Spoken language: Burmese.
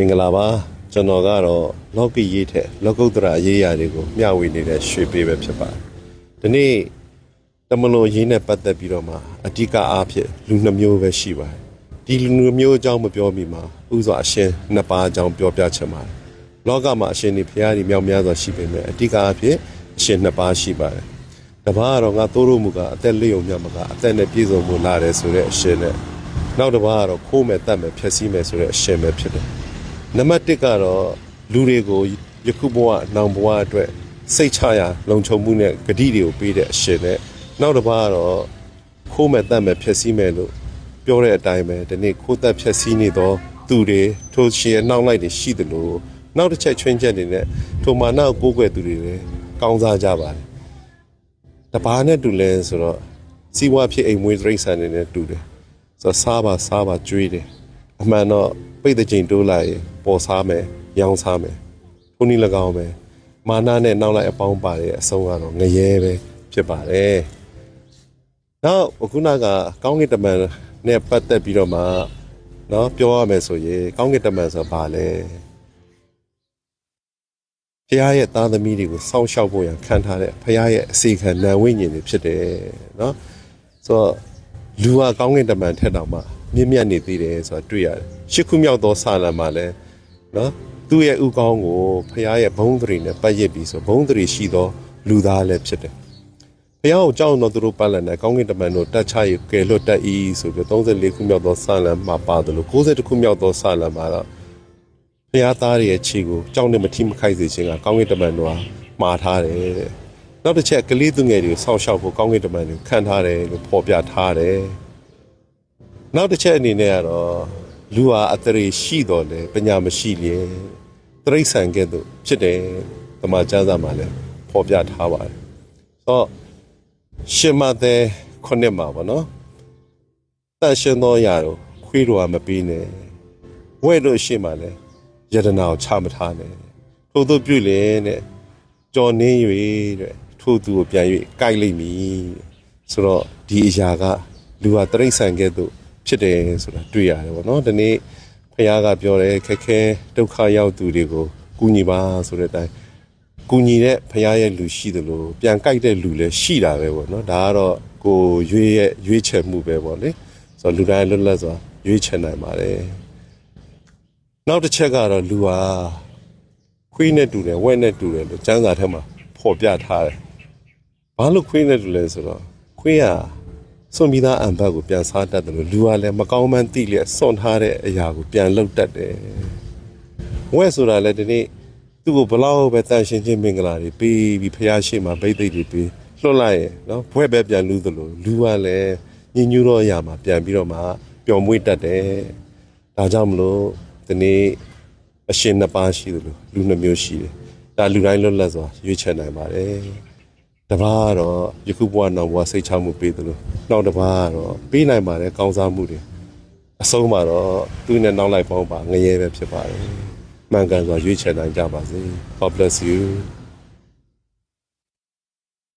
မင်္ဂလာပါကျွန်တော်ကတော့လောကီရေးထက်လောကုတ္တရာရေးရာတွေကိုမျှဝေနေတဲ့ရွှေပေးပဲဖြစ်ပါတယ်ဒီနေ့တမလွန်ရေးနဲ့ပတ်သက်ပြီးတော့မှအဓိကအားဖြင့်လူနှမျိုးပဲရှိပါတယ်ဒီလူနှမျိုးအကြောင်းမပြောမိမှာဥစွာအရှင်နှစ်ပါးအကြောင်းပြောပြချင်ပါတယ်လောကမှာအရှင်ဒီဖရာကြီးမြောက်များစွာရှိပေမဲ့အဓိကအားဖြင့်အရှင်နှစ်ပါးရှိပါတယ်တပားကတော့ငါသိုးတို့မူကအသက်လေးုံမြတ်မကအသက်နဲ့ပြည့်စုံမှုလာတယ်ဆိုတဲ့အရှင်နဲ့နောက်တစ်ပါးကတော့ခိုးမယ်တတ်မယ်ဖျက်ဆီးမယ်ဆိုတဲ့အရှင်ပဲဖြစ်တယ် နံပါတ်1ကတော့လူတွေကိုယခုဘဝနောင်ဘဝအတွက်စိတ်ချရာလုံခြုံမှုနဲ့ဂတိတွေကိုပေးတဲ့အရှင်နဲ့နောက်တစ်ပါးကတော့ခိုးမဲ့တတ်မဲ့ဖြည့်ဆည်းမဲ့လို့ပြောတဲ့အတိုင်းပဲဒီနေ့ခိုးသက်ဖြည့်ဆည်းနေသောသူတွေထိုရှင်ရဲ့နှောင့်လိုက်တွေရှိတယ်လို့နောက်တစ်ချက်ချွင်းချက်တွေနဲ့ထိုမာနကိုကိုးကွယ်သူတွေလည်းကောင်းစားကြပါတယ်တပားနဲ့တူလဲဆိုတော့စီးပွားဖြစ်အိမ်မွေးတိရစ္ဆာန်တွေနဲ့တူတယ်ဆိုတော့စားပါစားပါကြွေးတယ်အမှန်တော့ ပိတ်တဲ့ချိန်တိုးလိုက်ပေါ်စားမယ်ရောင်းစားမယ်ခုနည်း၎င်းပဲမာနနဲ့နောက်လိုက်အပေါင်းပါတဲ့အဆုံးကတော့ငရဲပဲဖြစ်ပါတယ်နောက်အခုနကကောင်းကင်တမန်နဲ့ပတ်သက်ပြီးတော့မှနော်ပြောရမယ်ဆိုရင်ကောင်းကင်တမန်ဆိုတာဘာလဲဖះရဲ့သားသမီးတွေကိုစောင့်ရှောက်ဖို့ရန်ခံထားတဲ့ဖះရဲ့အစီခံနံဝိညာဉ်တွေဖြစ်တယ်နော်ဆိုတော့လူကကောင်းကင်တမန်ထက်တောင်မှ မြင့်မြတ်နေသေးတယ်ဆိုတာတွေ့ရတယ်။ရှစ်ခုမြောက်သောစာလံမှာလည်းနော်သူ့ရဲ့ဥကောင်းကိုဖခင်ရဲ့ဘုံသရီနဲ့ပတ်ရစ်ပြီးဆိုဘုံသရီရှိသောလူသားလည်းဖြစ်တယ်။ဖခင်ကိုကြောက်တော့သူတို့ပတ်လည်နဲ့ကောင်းကင်တမန်တို့တတ်ချရကယ်လွတ်တတ်၏ဆိုပြီး34ခုမြောက်သောစာလံမှာပါတယ်လို့60ခုမြောက်သောစာလံမှာတော့ဖခင်သားရဲ့ခြေကိုကြောက်နေမထိမခိုက်စေခြင်းကကောင်းကင်တမန်တို့ဟာမှားထားတယ်တဲ့။နောက်တစ်ချက်ကလေးသူငယ်တွေကိုစောင့်ရှောက်ဖို့ကောင်းကင်တမန်တွေခံထားတယ်လို့ဖော်ပြထားတယ်။ နောက်တစ်ချက်အနေနဲ့ကတော့လူဟာအတရေရှိတော်လဲပညာမရှိလျင်တရိษံကဲ့သို့ဖြစ်တယ်တမန်ကျမ်းစာမှာလည်းဖော်ပြထားပါတယ်။ဆိုတော့ရှင်မသက်ခုနှစ်မှာပေါ့နော်။တန်ရှင်သောအရာတို့ခွေးတော်ကမပေးနဲ့။ဝဲတို့ရှိမှလည်းယတနာကိုချမထားနဲ့။ထို့သို့ပြုလင်တဲ့ကြော်နင်း၍တဲ့ထို့သူကိုပြန်၍ကြိုက်လိမ့်မည်တဲ့။ဆိုတော့ဒီအရာကလူဟာတရိษံကဲ့သို့ ဖြစ်တယ်ဆိုတာတွေ့ရတယ်ပေါ့နော်ဒီနေ့ဖခင်ကပြောတယ်ခက်ခဲဒုက္ခရောက်သူတွေကိုကူညီပါဆိုတဲ့အတိုင်းကူညီတဲ့ဖခင်ရဲ့လူရှိတယ်လို့ပြန်ကြိုက်တဲ့လူလည်းရှိတာပဲပေါ့နော်ဒါကတော့ကိုရွေးရဲ့ရွေးချယ်မှုပဲပေါ့လေဆိုတော့လူတိုင်းလွတ်လပ်စွာရွေးချယ်နိုင်ပါတယ်နောက်တစ်ချက်ကတော့လူဟာခွေးနဲ့တူတယ်ဝက်နဲ့တူတယ်လို့ကျမ်းစာထဲမှာဖော်ပြထားတယ်ဘာလို့ခွေးနဲ့တူလဲဆိုတော့ခွေးက စွန်ပြီးသားအံဘတ်ကိုပြန်စားတတ်တယ်လို့လူကလည်းမကောင်းမှန်းသိလျက်စွန့်ထားတဲ့အရာကိုပြန်လှုပ်တတ်တယ်။ဝဲဆိုတာလည်းဒီနေ့သူ့ကိုဘလောက်ပဲတန်ရှင်းချင်းမင်္ဂလာတွေပေးပြီးဖျားရှိမှဗိသိက်တွေပေးလွှတ်လိုက်ရင်နော်ဘွဲ့ပဲပြန်လူသလိုလူကလည်းညဉ့်ညူးတော့အရာမှာပြန်ပြီးတော့မှပျော်မွေ့တတ်တယ်။ဒါကြောင့်မလို့ဒီနေ့အရှင်နှစ်ပါးရှိတယ်လို့လူနှစ်မျိုးရှိတယ်။ဒါလူတိုင်းလွတ်လပ်စွာရွေးချယ်နိုင်ပါတယ်။တပားကတော့ယခုဘဝနောက်ဘဝစိတ်ချမှုပေးတယ်လို့ နောက်တစ်ပါးကတော့ပေးနိုင်ပါတယ်ကောင်းစားမှုတွေအဆုံးမှာတော့သူနဲ့နောက်လိုက်ပေါင်းပါငရဲပဲဖြစ်ပါတယ်မှန်ကန်စွာရွေးချယ်နိုင်ကြပါစေ God bless you